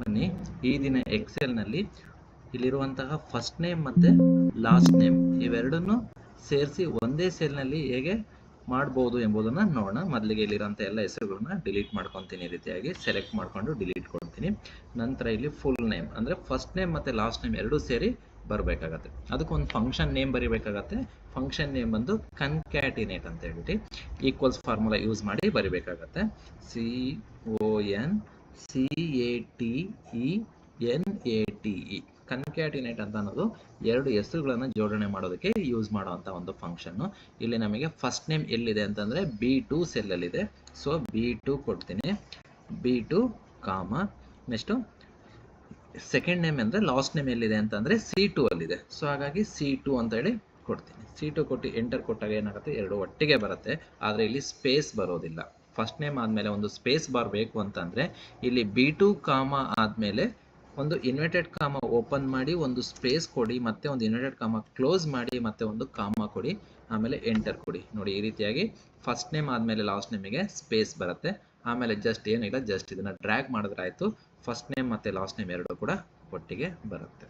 ಬನ್ನಿ. ಈ ದಿನ ಎಕ್ಸೆಲ್ನಲ್ಲಿ ಇಲ್ಲಿರುವಂತಹ ಫಸ್ಟ್ ನೇಮ್ ಮತ್ತು ಲಾಸ್ಟ್ ನೇಮ್ ಇವೆರಡನ್ನು ಸೇರಿಸಿ ಒಂದೇ ಸೆಲ್ನಲ್ಲಿ ಹೇಗೆ ಮಾಡ್ಬೋದು ಎಂಬುದನ್ನು ನೋಡೋಣ. ಮೊದಲಿಗೆ ಇಲ್ಲಿರೋಂಥ ಎಲ್ಲ ಹೆಸರುಗಳನ್ನ ಡಿಲೀಟ್ ಮಾಡ್ಕೊತೀನಿ ಈ ರೀತಿಯಾಗಿ. ಸೆಲೆಕ್ಟ್ ಮಾಡ್ಕೊಂಡು ಡಿಲೀಟ್ ಕೊಡ್ತೀನಿ. ನಂತರ ಇಲ್ಲಿ ಫುಲ್ ನೇಮ್ ಅಂದರೆ ಫಸ್ಟ್ ನೇಮ್ ಮತ್ತು ಲಾಸ್ಟ್ ನೇಮ್ ಎರಡೂ ಸೇರಿ ಬರಬೇಕಾಗತ್ತೆ. ಅದಕ್ಕೊಂದು ಫಂಕ್ಷನ್ ನೇಮ್ ಬರಿಬೇಕಾಗತ್ತೆ. ಫಂಕ್ಷನ್ ನೇಮ್ ಬಂದು ಕನ್ಕ್ಯಾಟಿನೇಟ್ ಅಂತ ಹೇಳ್ಬಿಟ್ಟು ಈಕ್ವಲ್ಸ್ ಫಾರ್ಮುಲಾ ಯೂಸ್ ಮಾಡಿ ಬರಿಬೇಕಾಗತ್ತೆ. C O N C A T E N A T E concatenate ಅಂತ ಅನ್ನೋದು ಎರಡು ಹೆಸರುಗಳನ್ನು ಜೋಡಣೆ ಮಾಡೋದಕ್ಕೆ ಯೂಸ್ ಮಾಡುವಂಥ ಒಂದು ಫಂಕ್ಷನ್ನು ಇಲ್ಲಿ ನಮಗೆ ಫಸ್ಟ್ ನೇಮ್ ಎಲ್ಲಿದೆ ಅಂತಂದರೆ ಬಿ ಟು ಸೆಲ್ಲಲ್ಲಿದೆ ಸೊ ಬಿ ಟು ಕೊಡ್ತೀನಿ. B two comma next second name ಅಂದರೆ ಲಾಸ್ಟ್ ನೇಮ್ ಎಲ್ಲಿದೆ ಅಂತಂದರೆ ಸಿ ಟು ಅಲ್ಲಿದೆ. ಸೊ ಹಾಗಾಗಿ ಸಿ ಟು ಅಂತ ಹೇಳಿ ಕೊಡ್ತೀನಿ. ಸಿ ಟು ಕೊಟ್ಟು ಎಂಟರ್ ಕೊಟ್ಟಾಗ ಏನಾಗುತ್ತೆ? ಎರಡು ಒಟ್ಟಿಗೆ ಬರುತ್ತೆ. ಆದರೆ ಇಲ್ಲಿ ಸ್ಪೇಸ್ ಬರೋದಿಲ್ಲ. ಫಸ್ಟ್ ನೇಮ್ ಆದಮೇಲೆ ಒಂದು ಸ್ಪೇಸ್ ಬಾರ್ ಬೇಕು ಅಂತಂದರೆ ಇಲ್ಲಿ ಬಿ ಟು ಕಾಮ ಆದಮೇಲೆ ಒಂದು ಇನ್ವೆಟೆಡ್ ಕಾಮ ಓಪನ್ ಮಾಡಿ ಒಂದು ಸ್ಪೇಸ್ ಕೊಡಿ, ಮತ್ತೆ ಒಂದು ಇನ್ವೆಟೆಡ್ ಕಾಮ ಕ್ಲೋಸ್ ಮಾಡಿ, ಮತ್ತೆ ಒಂದು ಕಾಮ ಕೊಡಿ, ಆಮೇಲೆ ಎಂಟರ್ ಕೊಡಿ. ನೋಡಿ, ಈ ರೀತಿಯಾಗಿ ಫಸ್ಟ್ ನೇಮ್ ಆದಮೇಲೆ ಲಾಸ್ಟ್ ನೇಮಿಗೆ ಸ್ಪೇಸ್ ಬರುತ್ತೆ. ಆಮೇಲೆ ಜಸ್ಟ್ ಏನಿಲ್ಲ ಜಸ್ಟ್ ಇದನ್ನು ಡ್ರ್ಯಾಗ್ ಮಾಡಿದ್ರೆ ಆಯಿತು. ಫಸ್ಟ್ ನೇಮ್ ಮತ್ತು ಲಾಸ್ಟ್ ನೇಮ್ ಎರಡೂ ಕೂಡ ಒಟ್ಟಿಗೆ ಬರುತ್ತೆ.